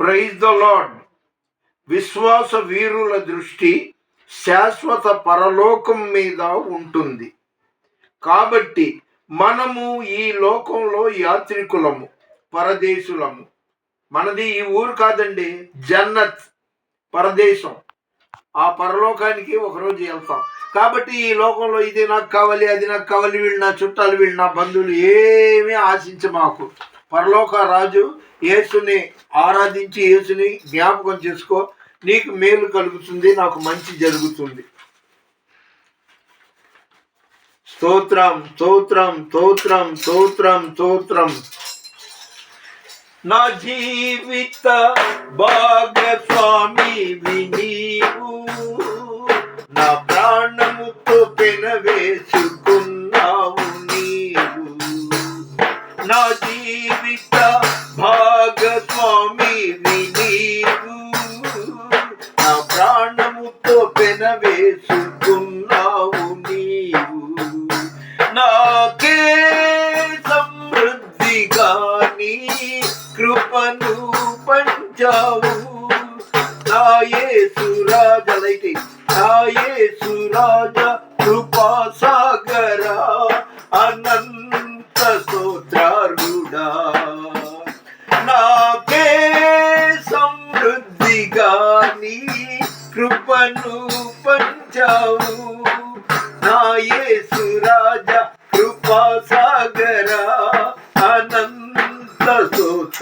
Praise the lord విశ్వాస వీరుల దృష్టి శాశ్వత పరలోకం మీద ఉంటుంది. కాబట్టి మనము ఈ లోకంలో యాత్రికులము పరదేశులము. మనది ఈ ఊరు కాదండి జన్నత్ పరదేశం. ఆ పరలోకానికి ఒకరోజు వెళ్తాం. కాబట్టి ఈ లోకంలో ఇది నాకు కావాలి అది నాకు కావాలి వీళ్ళు నా చుట్టాలు వీళ్ళు నా బంధువులు ఏమీ ఆశించమాకు పరలోక రాజు యేసుని ఆరాధించి యేసుని జ్ఞాపకం చేసుకో. నీకు మేలు కలుగుతుంది నాకు మంచి జరుగుతుంది. స్తోత్రం స్తోత్రం స్తోత్రం స్తోత్రం స్తోత్రం. నా జీవిత భాగస్వామి నా ప్రాణముతో పెనవేసు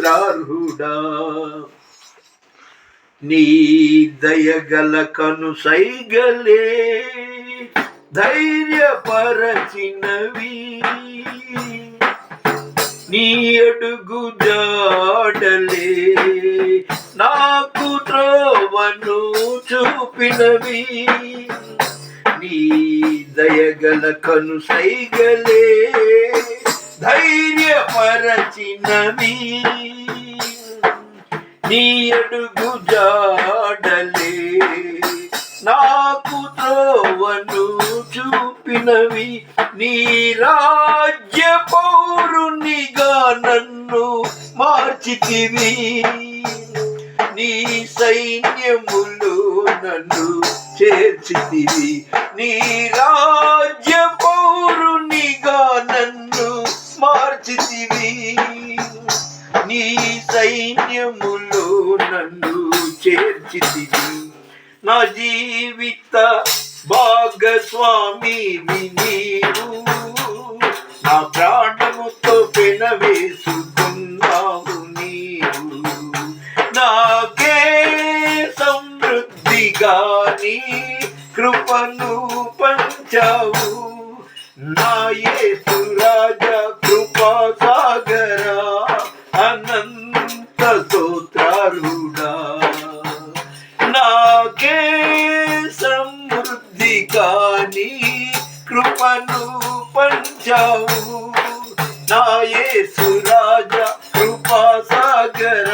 స్తోత్రార్హుడా నీ దయగల కను సైగలే ధైర్యపరచినవి. నీ అడుగు జాడలే నాకు త్రోవను చూపినవి. నీ దయగల కను సైగలే ధైర్యపరచినవి. నీ అడుగు జాడలే నాకు త్రోవను చూపినవి నీ రాజ్య పౌరునిగా నన్ను మార్చితివి. నీ సైన్యములు నన్ను చేర్చితివి. నీ రాజ్య పౌరునిగా నన్ను మార్చితివి. నీ సైన్యములో నన్ను చేర్చితివి. నా జీవిత భాగస్వామి నీవు. నా ప్రాణముతో పెనవేసుకున్నావు నీవు. నాకే సమృద్ధిగా నీ కృపను పంచావు. నా యేసురాజ కృపను పంచావు నాయే సురాజ కృపా సాగర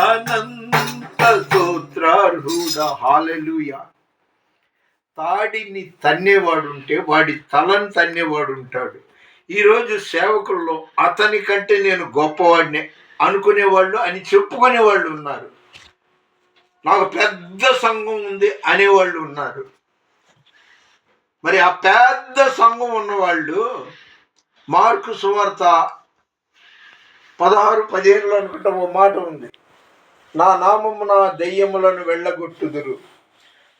అనంత స్తోత్రార్హుడ. హాలెలూయా తాడిని తన్నేవాడు ఉంటే వాడి తలను తన్నేవాడు ఉంటాడు ఈరోజు సేవకుల్లో అతని కంటే నేను గొప్పవాడిని అనుకునేవాళ్ళు అని చెప్పుకునేవాళ్ళు ఉన్నారు. నాకు పెద్ద సంఘం ఉంది అనేవాళ్ళు ఉన్నారు. మరి ఆ పెద్ద సంఘం ఉన్నవాళ్ళు మార్కు సువార్త పదహారు పదిహేనులో అనుకుంటా ఓ మాట ఉంది. నా నామము నా దెయ్యములను వెళ్ళగొట్టుదురు.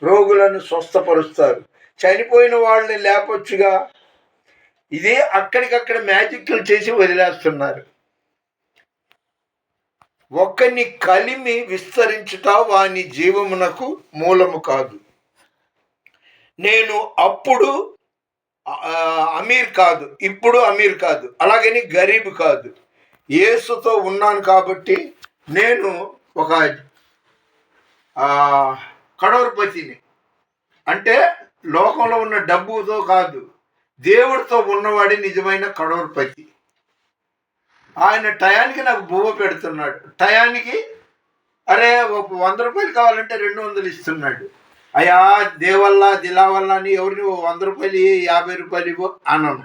రోగులను స్వస్థపరుస్తారు. చనిపోయిన వాళ్ళని లేపొచ్చుగా. ఇదే అక్కడికక్కడ మ్యాజిక్లు చేసి వదిలేస్తున్నారు. ఒకని కలిమి విస్తరించుట వాని జీవమునకు మూలము కాదు. నేను అప్పుడు అమీర్ కాదు. ఇప్పుడు అమీర్ కాదు. అలాగని గరీబ్ కాదు. యేసుతో ఉన్నాను కాబట్టి నేను ఒక కడవరపతిని అంటే లోకంలో ఉన్న డబ్బుతో కాదు. దేవుడితో ఉన్నవాడి నిజమైన కడవరపతి ఆయన టయానికి నాకు బువ్వ పెడుతున్నాడు. టయానికి అరే ఒక వంద రూపాయలు కావాలంటే రెండు వందలు ఇస్తున్నాడు. అయ్యా దేవల్లా దిలావల్లా అని ఎవరిని వంద రూపాయలు యాభై రూపాయలు ఇవ్వు అన్నాను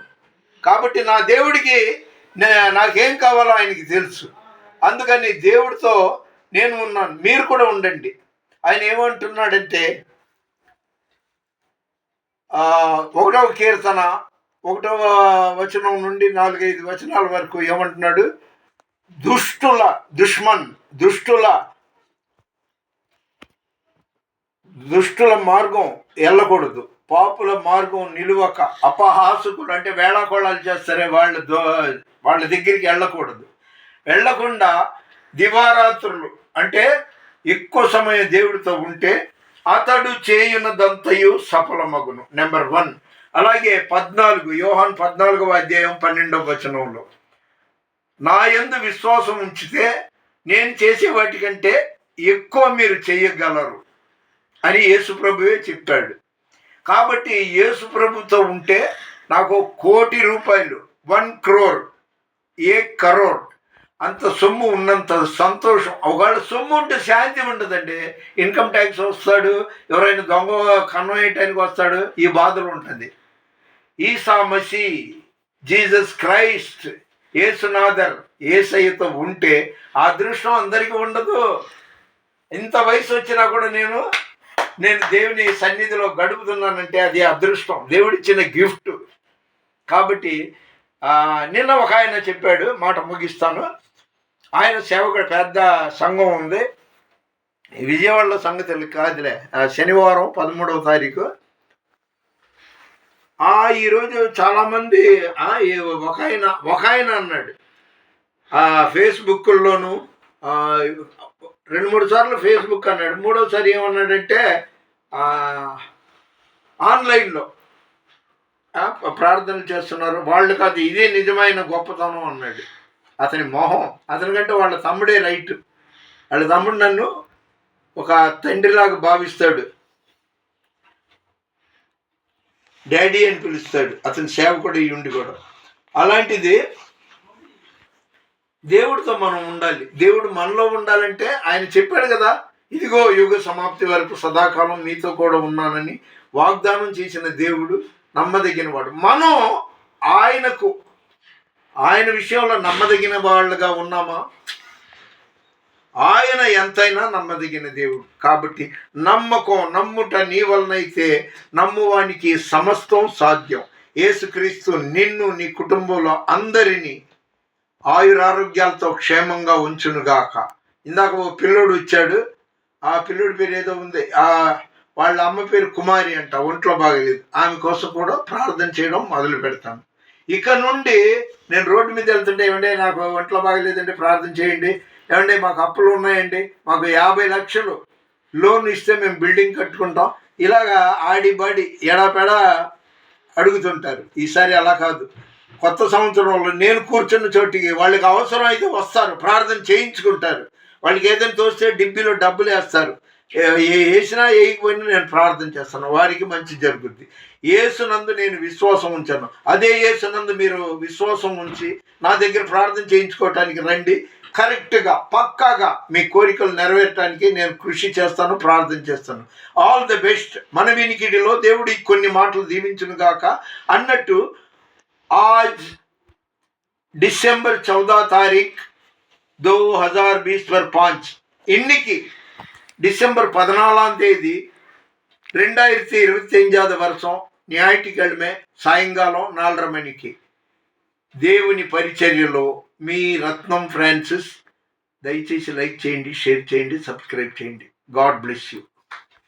కాబట్టి నా దేవుడికి నే- నాకేం కావాలో ఆయనకి తెలుసు. అందుకని దేవుడితో నేను ఉన్నాను. మీరు కూడా ఉండండి. ఆయన ఏమంటున్నాడంటే ఒకటవ కీర్తన ఒకటవ వచనం నుండి నాలుగైదు వచనాల వరకు ఏమంటున్నాడు? దుష్టుల దుష్మన్ దుష్టుల దుష్టుల మార్గం వెళ్ళకూడదు పాపుల మార్గం నిలువక అపహాసుకులు అంటే వేళాకోళాలు చేస్తారే వాళ్ళ దో వాళ్ళ దగ్గరికి వెళ్ళకూడదు. వెళ్ళకుండా దివారాత్రులు అంటే ఎక్కువ సమయం దేవుడితో ఉంటే అతడు చేయునదంతయు సఫలమగును. Number one. అలాగే పద్నాలుగు యోహాన్ పద్నాలుగవ అధ్యాయం పన్నెండవ వచనంలో. నా ఎందు విశ్వాసం ఉంచితే నేను చేసే వాటికంటే ఎక్కువ మీరు చేయగలరు. అని యేసుప్రభువే చెప్పాడు. కాబట్టి యేసుప్రభుతో ఉంటే నాకు కోటి రూపాయలు వన్ క్రోర్ ఏ కరోర్ అంత సొమ్ము ఉన్నంత సంతోషం. ఒకవేళ సొమ్ము ఉంటే శాంతి ఉండదండి ఇన్కమ్ ట్యాక్స్ వస్తాడు ఎవరైనా దొంగ కన్వేయటానికి వస్తాడు ఈ బాధలు ఉంటుంది. ఈసా మసీ జీసస్ క్రైస్ట్ ఏసునాథర్ ఏసయ్యతో ఉంటే ఆ దృష్టం అందరికీ ఉండదు. ఇంత వయసు వచ్చినా కూడా నేను నేను దేవుని సన్నిధిలో గడుపుతున్నానంటే అది అదృష్టం. దేవుడిచ్చిన గిఫ్ట్. కాబట్టి నిన్న ఒక ఆయన చెప్పాడు మాట ముగిస్తాను. ఆయన సేవకుడు పెద్ద సంఘం ఉంది. ఈ విజయవాడలో సంగతి కాదులే శనివారం పదమూడవ తారీఖు. ఆ ఈరోజు చాలామంది ఒక ఆయన ఒక ఆయన అన్నాడు. ఆ ఫేస్బుక్లోను రెండు మూడు సార్లు ఫేస్బుక్ అన్నాడు. మూడోసారి ఏమన్నాడంటే ఆన్లైన్లో ప్రార్థన ప్రార్థనలు చేస్తున్నారు. వాళ్ళు కాదు ఇదే నిజమైన గొప్పతనం అన్నాడు. అతని మొహం అతనికంటే వాళ్ళ తమ్ముడే రైట్. వాళ్ళ తమ్ముడు నన్ను ఒక తండ్రిలాగా భావిస్తాడు. డాడీ అని పిలుస్తాడు. అతని సేవకుడు ఉండి కూడా. అలాంటిది దేవుడితో మనం ఉండాలి. దేవుడు మనలో ఉండాలంటే ఆయన చెప్పాడు కదా ఇదిగో యుగ సమాప్తి వరకు సదాకాలం మీతో కూడా ఉన్నానని వాగ్దానం చేసిన దేవుడు నమ్మదగిన వాడు మనం ఆయనకు ఆయన విషయంలో నమ్మదగిన వాళ్ళుగా ఉన్నామా? ఆయన ఎంతైనా నమ్మదగిన దేవుడు. కాబట్టి నమ్మకం నమ్ముట నీ వలనైతే నమ్మువానికి సమస్తం సాధ్యం. ఏసుక్రీస్తు నిన్ను నీ కుటుంబంలో అందరినీ ఆయురారోగ్యాలతో క్షేమంగా ఉంచునుగాక. ఇందాక ఓ పిల్లోడు వచ్చాడు. ఆ పిల్లోడి పేరు ఏదో ఉంది. ఆ వాళ్ళ అమ్మ పేరు కుమారి అంట ఒంట్లో బాగలేదు. ఆమె కోసం కూడా ప్రార్థన చేయడం మొదలు పెడతాను. ఇక నుండి నేను రోడ్డు మీద వెళ్తుంటే ఏమంటే నాకు ఒంట్లో బాగలేదంటే ప్రార్థన చేయండి. ఏమండి మాకు అప్పులు ఉన్నాయండి. మాకు యాభై లక్షలు లోన్ ఇస్తే మేము బిల్డింగ్ కట్టుకుంటాం. ఇలాగా ఆడి బాడి ఎడాపెడా అడుగుతుంటారు. ఈసారి అలా కాదు. కొత్త సంవత్సరంలో నేను కూర్చున్న చోటికి వాళ్ళకి అవసరం అయితే వస్తారు ప్రార్థన చేయించుకుంటారు. వాళ్ళకి ఏదైనా తోస్తే డిబ్బీలో డబ్బులు వేస్తారు. ఏ- వేసినా వేయకపోయినా నేను ప్రార్థన చేస్తాను వారికి మంచి జరుగుద్ది. ఏసునందు నేను విశ్వాసం ఉంచాను. అదే ఏసునందు మీరు విశ్వాసం ఉంచి నా దగ్గర ప్రార్థన చేయించుకోవటానికి రండి. కరెక్ట్గా పక్కాగా మీ కోరికలు నెరవేరటానికి నేను కృషి చేస్తాను ప్రార్థన చేస్తాను. All the best. మన వినికిడిలో దేవుడు కొన్ని మాటలు దీవించును గాక అన్నట్టు आज డిసెంబర్ చౌదా తారీఖ్ దో హజార్ బీస్ పర్ పాంచ్ இன்னைக்கு டிசம்பர் பதினாலாம் தேதி ரெண்டாயிரத்தி இருபத்தி அஞ்சாவது வருஷం ஞாயிற்றுக்கிழமை సాయంకాలం నాలుగర మణికి దేవుని పరిచర్యలో మీ రత్నం ఫ్రాన్సిస్ దయచేసి లైక్ చేయండి షేర్ చేయండి సబ్స్క్రైబ్ చేయండి గాడ్ బ్లెస్ యూ